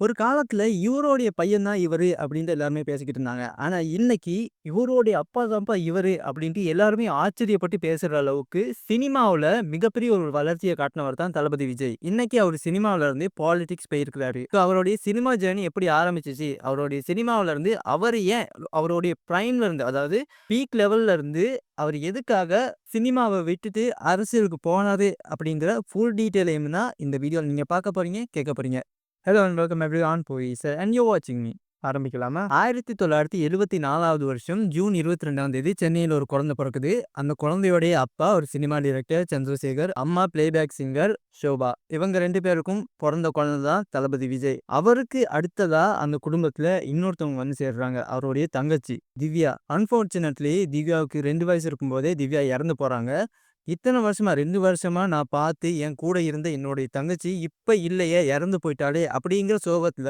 ஒரு காலத்துல இவருடைய பையன் தான் இவரு அப்படின்ட்டு எல்லாருமே பேசிக்கிட்டு இருந்தாங்க. ஆனா இன்னைக்கு இவருடைய அப்பா தான்ப்பா இவரு அப்படின்ட்டு எல்லாருமே ஆச்சரியப்பட்டு பேசுற அளவுக்கு சினிமாவில் மிகப்பெரிய ஒரு வளர்ச்சியை காட்டினவர் தான் தளபதி விஜய். இன்னைக்கு அவர் சினிமாவில இருந்து பாலிடிக்ஸ் போயிருக்கிறாரு. ஸோ அவருடைய சினிமா ஜேர்னி எப்படி ஆரம்பிச்சுச்சு? அவருடைய சினிமாவில இருந்து அவர் ஏன் அவருடைய பிரைம்ல இருந்து அதாவது பீக் லெவல்ல இருந்து அவர் எதுக்காக சினிமாவை விட்டுட்டு அரசியலுக்கு போனாரு அப்படிங்கிற ஃபுல் டீட்டெயிலையும் தான் இந்த வீடியோவில் நீங்க பார்க்க போறீங்க, கேட்க போறீங்க. Hello and welcome on boys and you வாட்சிங் மீ. ஆரம்பிக்கலாமா? 1974வது வருஷம் ஜூன் 22ஆம் தேதி சென்னையில் ஒரு குழந்தை பிறக்குது. அந்த குழந்தையோடைய அப்பா ஒரு சினிமா டைரக்டர் சந்திரசேகர், அம்மா பிளேபேக் சிங்கர் ஷோபா. இவங்க ரெண்டு பேருக்கும் பிறந்த குழந்தை தான் தளபதி விஜய். அவருக்கு அடுத்ததா அந்த குடும்பத்துல இன்னொருத்தவங்க வந்து சேர்றாங்க. அவருடைய தங்கச்சி திவ்யா. அன்பார்ச்சுனேட்லி திவ்யாவுக்கு ரெண்டு வயசு இருக்கும்போதே திவ்யா இறந்து போறாங்க. இத்தனை வருஷமா ரெண்டு வருஷமா நான் பார்த்து என் கூட இருந்த என்னுடைய தங்கச்சி இப்ப இல்லையே, இறந்து போயிட்டாளே அப்படிங்கிற சோகத்துல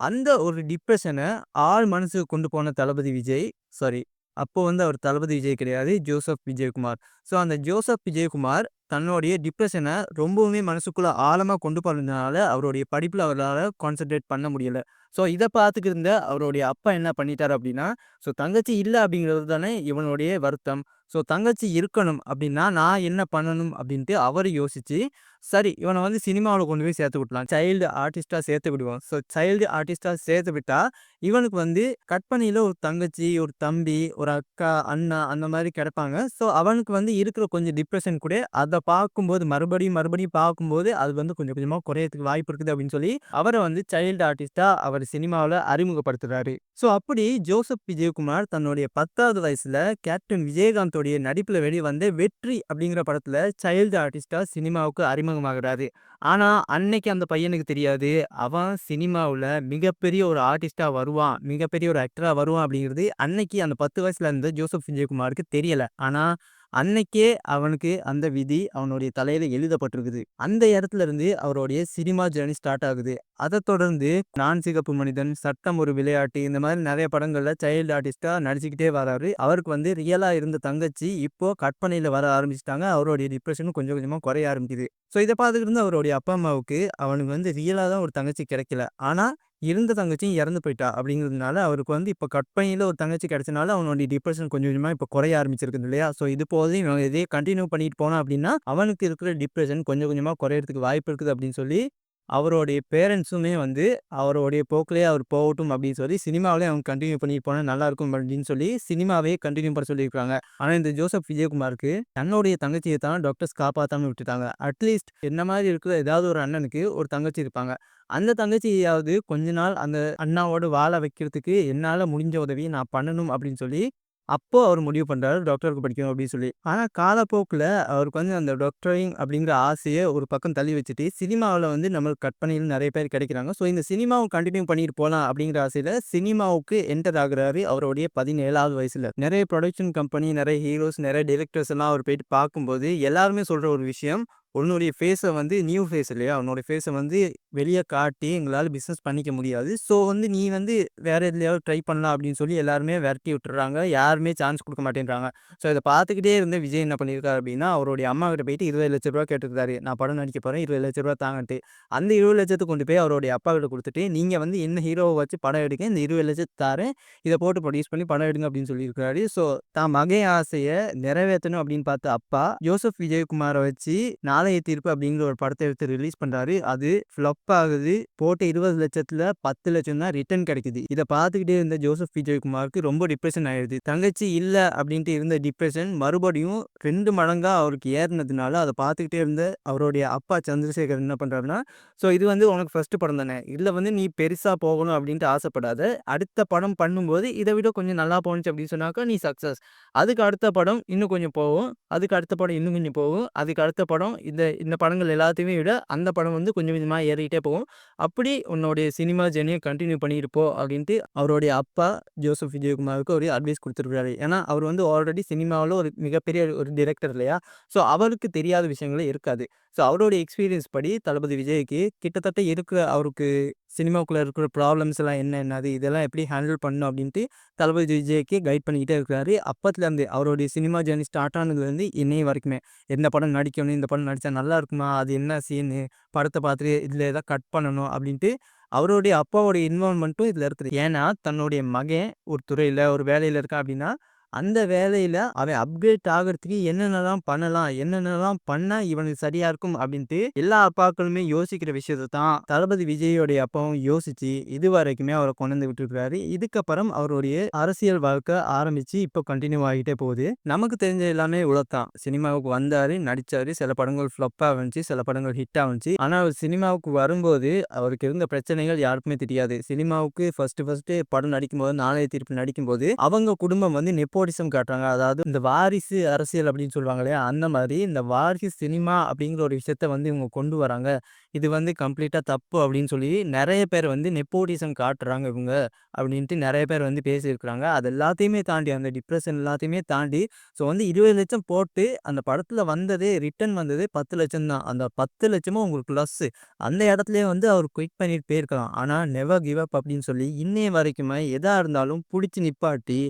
அந்த ஒரு டிப்ரெஷனை ஆழ் மனசுக்கு கொண்டு போன தளபதி விஜய் சாரி அப்போ வந்து அவர் தளபதி விஜய் கிடையாது. ஜோசப் விஜயகுமார். ஸோ அந்த ஜோசப் விஜயகுமார் தன்னுடைய டிப்ரெஷனை ரொம்பவுமே மனசுக்குள்ள ஆழமா கொண்டு போனதுனால அவருடைய படிப்புல அவரால் கான்சன்ட்ரேட் பண்ண முடியல. ஸோ இதை பார்த்துக்கிருந்த அவருடைய அப்பா என்ன பண்ணிட்டார் அப்படின்னா, ஸோ தங்கச்சி இல்லை அப்படிங்கிறது தானே இவனுடைய வருத்தம். ஸோ தங்கச்சி இருக்கணும் அப்படின்னா நான் என்ன பண்ணணும் அப்படின்ட்டு அவர் யோசிச்சு, சரி இவனை வந்து சினிமாவில் கொண்டு போய் சேர்த்து விட்லாம் சைல்டு ஆர்டிஸ்ட்டாக சேர்த்து விடுவோம். ஸோ சைல்டு ஆர்டிஸ்ட்டாக சேர்த்து விட்டால் இவனுக்கு வந்து கற்பனையில் ஒரு தங்கச்சி, ஒரு தம்பி, ஒரு அக்கா, அண்ணா அந்த மாதிரி கிடைப்பாங்க. ஸோ அவனுக்கு வந்து இருக்கிற கொஞ்சம் டிப்ரெஷன் கூட அதை பார்க்கும்போது மறுபடியும் மறுபடியும் பார்க்கும்போது அது வந்து கொஞ்சம் கொஞ்சமாக குறையத்துக்கு வாய்ப்பு இருக்குது அப்படின்னு சொல்லி, அவரை வந்து சைல்டு ஆர்டிஸ்ட்டா அவர் சினிமாவில் அறிமுகப்படுத்துகிறாரு ஸோ அப்படி ஜோசப் விஜயகுமார் தன்னுடைய பத்தாவது வயசில் கேப்டன் விஜயகாந்தோடைய நடிப்பில் வெளியே வந்து வெற்றி அப்படிங்கிற படத்தில் சைல்டு ஆர்டிஸ்ட்டாக சினிமாவுக்கு அறிமுகமாகிறாரு ஆனால் அன்னைக்கு அந்த பையனுக்கு தெரியாது. அவன் சினிமாவில் மிகப்பெரிய ஒரு ஆர்டிஸ்டாக வருவான். மிகப்பெரிய ஒரு ஆக்டராக வருவான் அப்படிங்கிறது அன்னைக்கு அந்த 10 வயசுல இருந்த ஜோசப் விஜயகுமாருக்கு தெரியலை ஆனால் அன்னைக்கே அவனுக்கு அந்த விதி அவனுடைய தலையில எழுதப்பட்டிருக்குது. அந்த இடத்துல இருந்து அவருடைய சினிமா ஜேர்னி ஸ்டார்ட் ஆகுது. அதை தொடர்ந்து நான் சிகப்பு மனிதன், சட்டம் ஒரு விளையாட்டு இந்த மாதிரி நிறைய படங்கள்ல சைல்டு ஆர்டிஸ்டா நடிச்சுக்கிட்டே வராரு. அவருக்கு வந்து ரியலா இருந்த தங்கச்சி இப்போ கற்பனையில வர ஆரம்பிச்சுட்டாங்க. அவருடைய டிப்ரெஷனும் கொஞ்சம் கொஞ்சமா குறைய ஆரம்பிக்குது. ஸோ இதை பார்த்துக்கிட்டு அவருடைய அப்பா, அம்மாவுக்கு அவனுக்கு வந்து ரியலா தான் ஒரு தங்கச்சி கிடைக்கல. ஆனா இருந்த தங்கச்சியும் இறந்து போயிட்டா அப்படிங்கிறதுனால அவருக்கு வந்து இப்போ கட்பையில் ஒரு தங்கச்சி கிடைச்சனால அவனுடைய டிப்ரெஷன் கொஞ்சம் கொஞ்சமாக இப்போ குறைய ஆரம்பிச்சிருக்குது இல்லையா? ஸோ இது போதும் இவன் இதே கண்டினியூ பண்ணிட்டு போனான் அப்படின்னா, அவனுக்கு இருக்கிற டிப்ரெஷன் கொஞ்சம் கொஞ்சமாக குறையறதுக்கு வாய்ப்பு இருக்குது அப்படின்னு சொல்லி, அவருடைய பேரண்ட்ஸுமே வந்து அவருடைய போக்கிலே அவர் போகட்டும் அப்படின்னு சொல்லி சினிமாவிலே அவங்க கன்டின்யூ பண்ணிட்டு போனால் நல்லாயிருக்கும் அப்படின்னு சொல்லி சினிமாவே கண்டினியூ பண்ண சொல்லியிருக்காங்க. ஆனால் இந்த ஜோசப் விஜயகுமாருக்கு தன்னுடைய தங்கச்சியை தான் டாக்டர்ஸ் காப்பாற்றாமல் விட்டுட்டாங்க. அட்லீஸ்ட் என்ன மாதிரி இருக்கிற ஏதாவது ஒரு அண்ணனுக்கு ஒரு தங்கச்சி இருப்பாங்க. அந்த தங்கச்சியாவது கொஞ்ச நாள் அந்த அண்ணாவோட வாழ வைக்கிறதுக்கு என்னால் முடிஞ்ச உதவியை நான் பண்ணணும் அப்படின்னு சொல்லி, அப்போ அவர் முடிவு பண்ணுறாரு டாக்டருக்கு படிக்கணும் அப்படின்னு சொல்லி. ஆனால் காலப்போக்கில் அவருக்கு வந்து அந்த டாக்டரிங் அப்படிங்கிற ஆசையை ஒரு பக்கம் தள்ளி வச்சுட்டு, சினிமாவில் வந்து நம்மளுக்கு கற்பனையில் நிறைய பேர் கிடைக்கிறாங்க. ஸோ இந்த சினிமாவை கண்டினியூ பண்ணிட்டு போகலாம் அப்படிங்கிற ஆசையில் சினிமாவுக்கு என்டர் ஆகுறாரு அவருடைய பதினேழாவது வயசில் நிறைய ப்ரொடக்ஷன் கம்பெனி, நிறைய ஹீரோஸ், நிறைய டிரெக்டர்ஸ் எல்லாம் அவர் போயிட்டு பார்க்கும்போது எல்லாருமே சொல்கிற ஒரு விஷயம், உன்னுடைய ஃபேஸை வந்து நியூ ஃபேஸ் இல்லையா? உன்னோட ஃபேஸை வந்து வெளியே காட்டி எங்களால் பிஸ்னஸ் பண்ணிக்க முடியாது. ஸோ வந்து நீ வந்து வேறு எதுலையாவது ட்ரை பண்ணலாம் அப்படின்னு சொல்லி எல்லாருமே விரட்டி விட்டுறாங்க யாருமே சான்ஸ் கொடுக்க மாட்டேன்றாங்க. ஸோ இதை பார்த்துக்கிட்டே இருந்த விஜய் என்ன பண்ணியிருக்காரு அப்படின்னா, அவருடைய அம்மாகிட்ட போயிட்டு இருபது லட்ச ரூபா கேட்டுருக்காரு நான் படம் நடிக்க போகிறேன் இருபது லட்ச ரூபா தாங்கன்ட்டு. அந்த 20,00,000 கொண்டு போய் அவருடைய அப்பாகிட்ட கொடுத்துட்டு நீங்கள் வந்து என்ன ஹீரோவை வச்சு படம் எடுங்க. இந்த 20,00,000 தாரேன். இதை போட்டு ப்ரொடியூஸ் பண்ணி படம் எடுங்க அப்படின்னு சொல்லியிருக்காரு. ஸோ தான் மகை ஆசையை நிறைவேற்றணும் அப்படின்னு பார்த்த அப்பா, ஜோசப் விஜயகுமாரை வச்சு நாளைய தீர்ப்பு அப்படிங்கிற ஒரு படத்தை எடுத்து ரிலீஸ் பண்றாரு. அது ஃப்ளப் ஆகுது. போட்ட இருபது லட்சத்தில் பத்து லட்சம் தான் ரிட்டர்ன் கிடைக்குது. இதை பார்த்துக்கிட்டே இருந்த ஜோசப் விஜயகுமாருக்கு ரொம்ப டிப்ரெஷன் ஆயிடுது. தங்கச்சி இல்ல அப்படின்ட்டு இருந்த டிப்ரெஷன் மறுபடியும் ரெண்டு மடங்கா அவருக்கு ஏறினதுனால அதை பார்த்துக்கிட்டே இருந்த அவருடைய அப்பா சந்திரசேகர் என்ன பண்றாருன்னா, ஸோ இது வந்து உனக்கு ஃபர்ஸ்ட் படம் தானே. இதுல வந்து நீ பெருசா போகணும் அப்படின்ட்டு ஆசைப்படாத. அடுத்த படம் பண்ணும்போது இதை விட கொஞ்சம் நல்லா போணுச்சு அப்படின்னு சொன்னாக்கா நீ சக்சஸ். அதுக்கு அடுத்த படம் இன்னும் கொஞ்சம் போகும். அதுக்கு அடுத்த படம் இன்னும் கொஞ்சம் போகும். அதுக்கு அடுத்த படம் இந்த இந்த படங்கள் எல்லாத்தையுமே விட அந்த படம் வந்து கொஞ்சம் கொஞ்சமாக ஏறிக்கிட்டே போகும். அப்படி உன்னுடைய சினிமா ஜேர்னியை கண்டினியூ பண்ணிட்டு அப்படின்ட்டு அவருடைய அப்பா ஜோசப் விஜயகுமாருக்கு ஒரு அட்வைஸ் கொடுத்துருக்காரு ஏன்னா அவர் வந்து ஆல்ரெடி சினிமாவில் ஒரு மிகப்பெரிய ஒரு டிரெக்டர் இல்லையா? ஸோ அவருக்கு தெரியாத விஷயங்களே இருக்காது. ஸோ அவரோட எக்ஸ்பீரியன்ஸ் படி தளபதி விஜய்க்கு கிட்டத்தட்ட இருக்கிற அவருக்கு சினிமாவுக்குள்ளே இருக்கிற ப்ராப்ளம்ஸ் எல்லாம் என்ன என்னது இதெல்லாம் எப்படி ஹேண்டில் பண்ணணும் அப்படின்ட்டு தளபதி விஜய்க்கு கைட் பண்ணிக்கிட்டே இருக்கிறாரு. அப்பத்துலருந்து அவருடைய சினிமா ஜேர்னி ஸ்டார்ட் ஆனதுலேருந்து இன்னைய வரைக்குமே. எந்த படம் நடிக்கணும், இந்த படம் நடித்தா நல்லா இருக்குமா? அது என்ன சீனு? படத்தை பார்த்துட்டு இதில் எதாவது கட் பண்ணணும் அப்படின்ட்டு அவருடைய அப்பாவோடைய இன்வால்வ்மெண்ட்டும் இதில் இருக்குது. ஏன்னா, தன்னுடைய மகன் ஒரு துறையில் ஒரு வேலையில் இருக்கா அப்படின்னா, அந்த வேலையில அவன் அப்கிரேட் ஆகுறதுக்கு என்னென்னலாம் பண்ணலாம்? என்னென்னலாம் பண்ணா இவனுக்கு சரியா இருக்கும்? அப்படின்ட்டு எல்லா அப்பாக்களுமே யோசிக்கிற விஷயத்தை தான் தளபதி விஜயோடைய அப்பாவும் யோசிச்சு, இதுவரைக்குமே அவரை கொண்டு வந்து விட்டுருக்காரு. இதுக்கப்புறம் அவருடைய அரசியல் வாழ்க்கை ஆரம்பிச்சு இப்போ கண்டினியூ ஆகிட்டே போகுது. நமக்கு தெரிஞ்ச எல்லாமே இவ்வளோ சினிமாவுக்கு வந்தாரு, நடிச்சாரு. சில படங்கள் ஃப்ளப்பாக வந்துச்சு. சில படங்கள் ஹிட் வந்துச்சு. ஆனா, அவர் சினிமாவுக்கு வரும்போது அவருக்கு இருந்த பிரச்சனைகள் யாருக்குமே தெரியாது. சினிமாவுக்கு ஃபர்ஸ்ட் ஃபர்ஸ்ட் படம் நடிக்கும்போது, நாளைய தீர்ப்பு நடிக்கும்போது, அவங்க குடும்பம் வந்து நெப்போ நெப்போடிசம் காட்டுறாங்க. அதாவது இந்த வாரிசு அரசியல் அப்படின்னு சொல்லுவாங்க இல்லையா? அந்த மாதிரி இந்த வாரிசு சினிமா அப்படிங்கிற ஒரு விஷயத்த வந்து இவங்க கொண்டு வராங்க. இது வந்து கம்ப்ளீட்டாக தப்பு அப்படின்னு சொல்லி நிறைய பேர் வந்து நெப்போடிசம் காட்டுறாங்க இவங்க அப்படின்ட்டு நிறைய பேர் வந்து பேசியிருக்கிறாங்க. அது எல்லாத்தையுமே தாண்டி அந்த டிப்ரஷன் எல்லாத்தையுமே தாண்டி ஸோ வந்து இருபது லட்சம் போட்டு அந்த படத்தில் வந்ததே ரிட்டர்ன் வந்ததே 10,00,000 தான். அந்த பத்து லட்சமும் உங்களுக்கு லஸ்ஸு அந்த இடத்துலயே வந்து அவர் குயிக் பண்ணிட்டு போயிருக்கலாம். ஆனால் நெவர் கிவ் அப் அப்படின்னு சொல்லி இன்னைய வரைக்குமே எதாக இருந்தாலும் பிடிச்சி நிப்பாட்டி,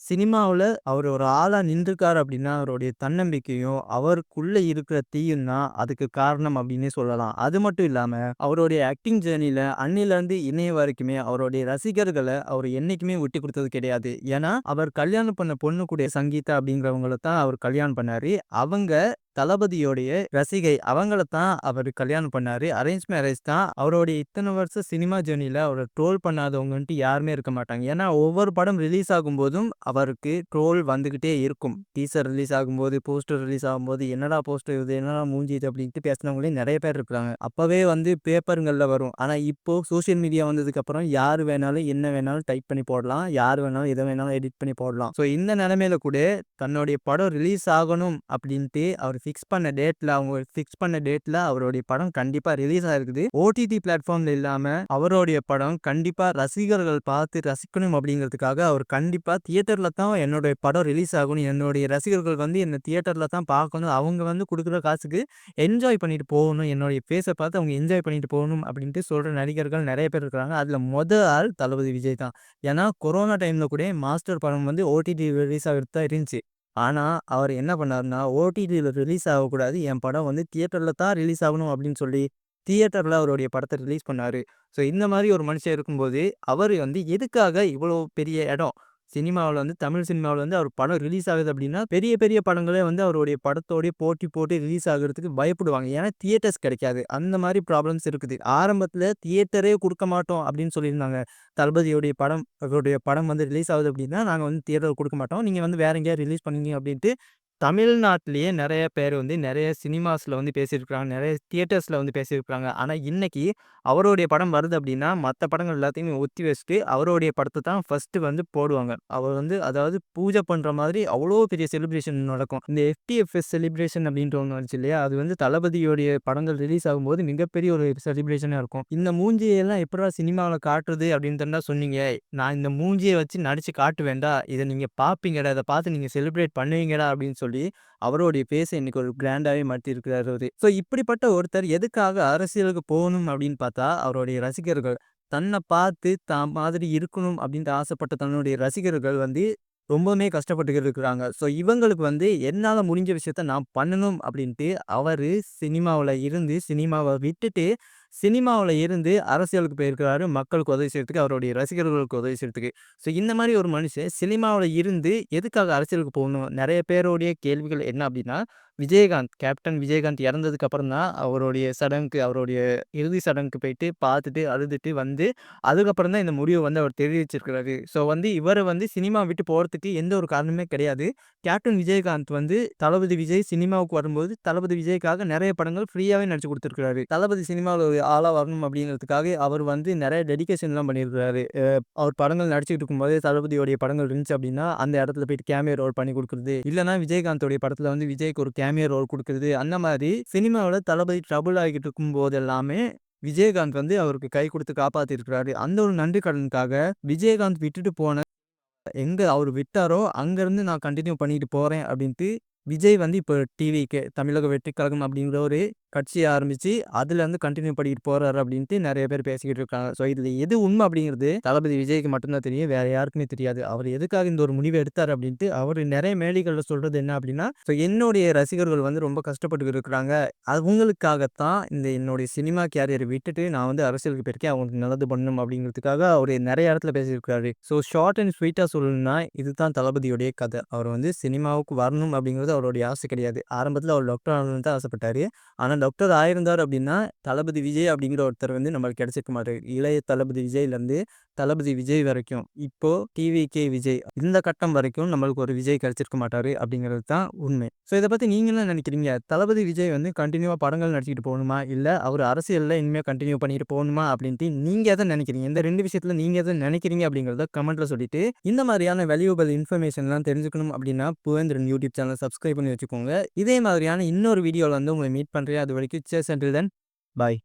சினிமாவில் அவர் ஒரு ஆளாக நின்றுக்கார் அப்படின்னா, அவருடைய தன்னம்பிக்கையும், அவருக்குள்ளே இருக்கிற தீயும் தான் அதுக்கு காரணம் அப்படின்னே சொல்லலாம். அது மட்டும் இல்லாமல் அவருடைய ஆக்டிங் ஜேர்னியில் அன்னிலேருந்து இன்னைய வரைக்குமே அவருடைய ரசிகர்களை அவர் என்றைக்குமே விட்டு கொடுத்தது கிடையாது. ஏன்னா, அவர் கல்யாணம் பண்ண பொண்ணு கூட சங்கீதா அப்படிங்கிறவங்கள தான் அவர் கல்யாணம் பண்ணார் அவங்க தளபதியோடைய ரசிகை. அவங்கள தான் அவரு கல்யாணம் பண்ணாரு. அரேஞ்ச் மேரேஜ் தான். அவருடைய இத்தனை வருஷம் சினிமா ஜர்னில அவரை ட்ரோல் பண்ணாதவங்கன்ட்டு யாருமே இருக்க மாட்டாங்க. ஏன்னா, ஒவ்வொரு படம் ரிலீஸ் ஆகும்போதும் அவருக்கு ட்ரோல் வந்துகிட்டே இருக்கும். டீசர் ரிலீஸ் ஆகும்போது, போஸ்டர் ரிலீஸ் ஆகும்போது, "என்னடா போஸ்டர் இது? என்னடா மூஞ்சிது அப்படின்ட்டு பேசினவங்களே நிறைய பேர் இருக்காங்க. அப்பவே வந்து பேப்பருங்கள்ல வரும். ஆனா, இப்போ சோசியல் மீடியா வந்ததுக்கப்புறம் யாரு வேணாலும், என்ன வேணாலும் டைப் பண்ணி போடலாம். யாரு வேணாலும், எதை வேணாலும் எடிட் பண்ணி போடலாம். ஸோ இந்த நிலைமையில கூட தன்னுடைய படம் ரிலீஸ் ஆகணும் அப்படின்ட்டு அவர் ஃபிக்ஸ் பண்ண டேட்ல அவங்க ஃபிக்ஸ் பண்ண டேட்ல அவருடைய படம் கண்டிப்பா ரிலீஸ் ஆயிருக்குது. ஓடிடி பிளாட்ஃபார்ம்ல இல்லாம அவருடைய படம் கண்டிப்பா ரசிகர்கள் பார்த்து ரசிக்கணும் அப்படிங்கிறதுக்காக அவர் கண்டிப்பா தியேட்டர்ல தான் என்னுடைய படம் ரிலீஸ் ஆகணும். என்னுடைய ரசிகர்கள் வந்து என்ன தியேட்டர்ல தான் பார்க்கணும். அவங்க வந்து கொடுக்குற காசுக்கு என்ஜாய் பண்ணிட்டு போகணும். என்னுடைய ஃபேஸை பார்த்து அவங்க என்ஜாய் பண்ணிட்டு போகணும் அப்படின்ட்டு சொல்ற நடிகர்கள் நிறைய பேர் இருக்கிறாங்க. அதுல மொத ஆள் தளபதி விஜய் தான். ஏன்னா, கொரோனா டைம்ல கூட மாஸ்டர் படம் வந்து ஓடிடி ரிலீஸ் ஆகிறது தான் இருந்துச்சு. ஆனால் அவர் என்ன பண்ணாருன்னா, ஓடிடியில் ரிலீஸ் ஆகக்கூடாது. என் படம் வந்து தியேட்டரில் தான் ரிலீஸ் ஆகணும் அப்படின்னு சொல்லி, தியேட்டரில் அவருடைய படத்தை ரிலீஸ் பண்ணார் ஸோ இந்த மாதிரி ஒரு மனுஷன் இருக்கும்போது, அவர் வந்து எதுக்காக இவ்வளோ பெரிய இடம்? சினிமாவில் வந்து தமிழ் சினிமாவில் வந்து அவர் படம் ரிலீஸ் ஆகுது அப்படின்னா, பெரிய பெரிய படங்களே வந்து அவருடைய படத்தோடைய போட்டி போட்டு ரிலீஸ் ஆகுறதுக்கு பயப்படுவாங்க. ஏன்னா, தியேட்டர்ஸ் கிடைக்காது. அந்த மாதிரி ப்ராப்ளம்ஸ் இருக்குது. ஆரம்பத்தில் தியேட்டரே கொடுக்க மாட்டோம் அப்படின்னு சொல்லியிருந்தாங்க. தளபதியோடைய படம் அவருடைய படம் வந்து ரிலீஸ் ஆகுது அப்படின்னா, நாங்கள் வந்து தியேட்டர் கொடுக்க மாட்டோம். நீங்கள் வந்து வேற எங்கேயாவது ரிலீஸ் பண்ணுங்க அப்படின்ட்டு தமிழ்நாட்டிலேயே நிறைய பேர் வந்து நிறைய சினிமாஸில் வந்து பேசியிருக்கிறாங்க. நிறைய தியேட்டர்ஸில் வந்து பேசியிருக்கிறாங்க. ஆனால் இன்றைக்கி அவருடைய படம் வருது அப்படின்னா, மற்ற படங்கள் எல்லாத்தையுமே ஒத்தி வச்சுட்டு அவருடைய படத்தை தான் ஃபஸ்ட்டு வந்து போடுவாங்க. அவர் வந்து அதாவது பூஜை பண்ணுற மாதிரி அவ்வளோ பெரிய செலிப்ரேஷன் நடக்கும். இந்த எஃப்டிஎஃப்எஸ் செலிப்ரேஷன் அப்படின்ட்டு ஒன்று வந்துச்சு இல்லையா? அது வந்து தளபதியோடைய படங்கள் ரிலீஸ் ஆகும்போது மிகப்பெரிய ஒரு செலிப்ரேஷனாக இருக்கும். இந்த மூஞ்சியெல்லாம் எப்படா சினிமாவில் காட்டுறது அப்படின்னு தான் சொன்னீங்க. நான் இந்த மூஞ்சியை வச்சு நடித்து காட்டுவேண்டா இதை நீங்கள் பார்ப்பீங்கடா. இதை பார்த்து நீங்கள் செலிப்ரேட் பண்ணுவீங்கடா அப்படின்னு சொல்லி அவருடைய பேச இன்னைக்கு ஒரு கிராண்டாவே மாற்றிருக்கிறார் அவரு. ஸோ இப்படிப்பட்ட ஒருத்தர் எதுக்காக அரசியலுக்கு போகணும் அப்படின்னு பார்த்தா, அவருடைய ரசிகர்கள். தன்னை பார்த்து தான் மாதிரி இருக்கணும் அப்படின்ட்டு ஆசைப்பட்ட தன்னுடைய ரசிகர்கள் வந்து ரொம்பவுமே கஷ்டப்பட்டுக்கிட்டு இருக்கிறாங்க. ஸோ இவங்களுக்கு வந்து என்னால் முடிஞ்ச விஷயத்த நான் பண்ணணும் அப்படின்ட்டு அவர் சினிமாவில் இருந்து சினிமாவை விட்டுட்டு, சினிமாவில் இருந்து அரசியலுக்கு போயிருக்கிறாரு. மக்களுக்கு உதவி செய்யறதுக்கு அவருடைய ரசிகர்களுக்கு உதவி செய்யறதுக்கு ஸோ இந்த மாதிரி ஒரு மனுஷன் சினிமாவில் இருந்து எதுக்காக அரசியலுக்கு போகணும்? நிறைய பேருடைய கேள்விகள் என்ன அப்படின்னா, விஜயகாந்த் கேப்டன் விஜயகாந்த் இறந்ததுக்கு அப்புறம் தான் அவருடைய சடங்குக்கு அவருடைய இறுதி சடங்குக்கு போயிட்டு பார்த்துட்டு, அழுதுட்டு வந்து, அதுக்கப்புறம் தான் இந்த முடிவை வந்து அவர் தெரிவிச்சிருக்கிறாரு. ஸோ வந்து இவரை வந்து சினிமா விட்டு போகிறதுக்கு எந்த ஒரு காரணமே கிடையாது. கேப்டன் விஜயகாந்த் வந்து தளபதி விஜய் சினிமாவுக்கு வரும்போது, தளபதி விஜய்க்காக நிறைய படங்கள் ஃப்ரீயாகவே நடிச்சு கொடுத்துருக்கிறாரு தளபதி சினிமாவில் ஆளாக வரணும் அப்படிங்கிறதுக்காக அவர் வந்து நிறைய டெடிகேஷன்லாம் பண்ணியிருக்கிறாரு. அவர் படங்கள் நடிச்சுட்டு இருக்கும்போதே தளபதியோடைய படங்கள் இருந்துச்சு அப்படின்னா, அந்த இடத்துல போயிட்டு கேமியோ ரோல் பண்ணி கொடுக்குறது. இல்லைனா விஜயகாந்தோடைய படத்தில் வந்து விஜய்க்கு ஒரு கேமியோ ரோல் கொடுக்குறது. அந்த மாதிரி சினிமாவோட தளபதி ட்ரபுள் ஆகிட்டு இருக்கும்போது எல்லாமே விஜயகாந்த் வந்து அவருக்கு கை கொடுத்து காப்பாற்றிருக்கிறாரு அந்த ஒரு நன்றி கடனுக்காக விஜயகாந்த் விட்டுட்டு போன எங்கே அவர் விட்டாரோ, அங்கேருந்து நான் கண்டினியூ பண்ணிட்டு போகிறேன் அப்படின்ட்டு, விஜய் வந்து இப்போ டிவிக்கு தமிழக வெற்றி கழகம் அப்படிங்கிற ஒரு கட்சி ஆரம்பிச்சு, அதுலேருந்து கண்டினியூ பண்ணிட்டு போறாரு அப்படின்ட்டு நிறைய பேர் பேசிக்கிட்டு இருக்காங்க. ஸோ இதுல எது உண்மை அப்படிங்கிறது தளபதி விஜய்க்கு மட்டும்தான் தெரியும். வேற யாருக்குமே தெரியாது. அவர் எதுக்காக இந்த ஒரு முடிவை எடுத்தார் அப்படின்ட்டு அவர் நிறைய மேடைகள்ல சொல்றது என்ன அப்படின்னா, ஸோ என்னுடைய ரசிகர்கள் வந்து ரொம்ப கஷ்டப்பட்டு இருக்கிறாங்க. அவங்களுக்காகத்தான் இந்த என்னுடைய சினிமா கேரியரை விட்டுட்டு நான் வந்து அரசியலுக்கு போயிருக்கேன். அவங்களுக்கு நல்லது பண்ணணும் அப்படிங்கிறதுக்காக அவர் நிறைய இடத்துல பேசியிருக்காரு. ஸோ ஷார்ட் அண்ட் ஸ்வீட்டா சொல்லணும்னா, இதுதான் தளபதியுடைய கதை. அவர் வந்து சினிமாவுக்கு வரணும் அப்படிங்கிறது அவருடைய ஆசை கிடையாது. ஆரம்பத்தில் அவர் டாக்டர் ஆகணும்னு தான் ஆசைப்பட்டாரு. ஆனால் டாக்டர் ஆயிருந்தார் அப்படின்னா, தளபதி விஜய் அப்படிங்கிற ஒருத்தர் வந்து நம்மளுக்கு கிடைச்சிருக்க மாட்டாரு. இளைய தளபதி விஜய்லேருந்து தளபதி விஜய் வரைக்கும், இப்போ டிவிகே விஜய் இந்த கட்டம் வரைக்கும் நம்மளுக்கு ஒரு விஜய் கிடைச்சிருக்க மாட்டாரு அப்படிங்கிறது தான் உண்மை. ஸோ இதை பற்றி நீங்களும் என்ன தளபதி விஜய் வந்து கண்டினியூவாக படங்கள் நடிச்சுக்கிட்டு போகணுமா? இல்லை அவர் அரசியலில் இனிமேல் கண்டினியூ பண்ணிட்டு போகணுமா? அப்படின்ட்டு நீங்கள் எதை நினைக்கிறீங்க இந்த ரெண்டு விஷயத்தில் நீங்கள் எதை நினைக்கிறீங்க அப்படிங்கிறத கமெண்ட்டில் சொல்லிட்டு, இந்த மாதிரியான வேல்யூபிள் இன்ஃபர்மேஷன்லாம் தெரிஞ்சுக்கணும் அப்படின்னா, புவேந்திரன் யூடியூப் சேனல் சப்ஸ்கிரைப் பண்ணி வச்சுக்கோங்க. இதே மாதிரியான இன்னொரு வீடியோவில் வந்து உங்களை மீட் பண்றேன். அதுவரைக்கும் சியர்ஸ் அண்டில் தென், பாய்.